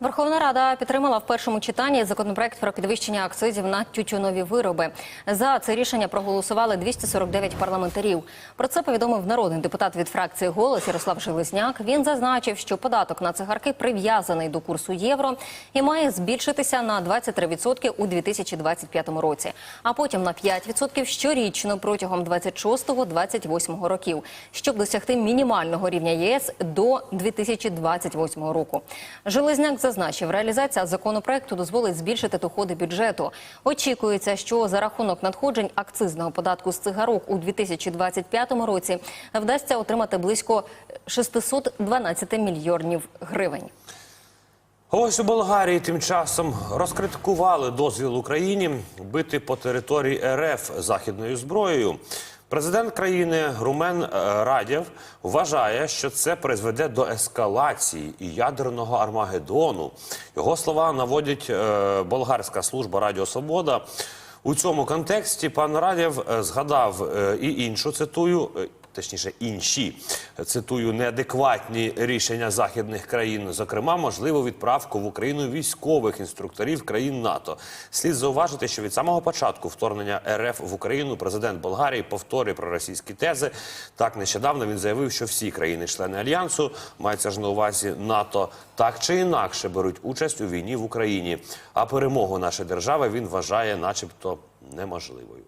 Верховна Рада підтримала в першому читанні законопроект про підвищення акцизів на тютюнові вироби. За це рішення проголосували 249 парламентарів. Про це повідомив народний депутат від фракції «Голос» Ярослав Железняк. Він зазначив, що податок на цигарки прив'язаний до курсу євро і має збільшитися на 23% у 2025 році, а потім на 5% щорічно протягом 26-28 років, щоб досягти мінімального рівня ЄС до 2028 року. Железняк зазначив, реалізація законопроекту дозволить збільшити доходи бюджету. Очікується, що за рахунок надходжень акцизного податку з цигарок у 2025 році вдасться отримати близько 612 мільйонів гривень. Ось у Болгарії тим часом розкриткували дозвіл Україні бити по території РФ західною зброєю. Президент країни Румен е, Радєв вважає, що це призведе до ескалації і ядерного армагеддону. Його слова наводить е, болгарська служба Радіо Свобода. У цьому контексті пан Радєв е, згадав і іншу цитую. Точніше, інші цитую неадекватні рішення західних країн, зокрема, можливо, відправку в Україну військових інструкторів країн НАТО. Слід зауважити, що від самого початку вторгнення РФ в Україну президент Болгарії повторює про російські тези. Так нещодавно він заявив, що всі країни-члени альянсу мається ж на увазі НАТО, так чи інакше беруть участь у війні в Україні. А перемогу нашої держави він вважає, начебто, неможливою.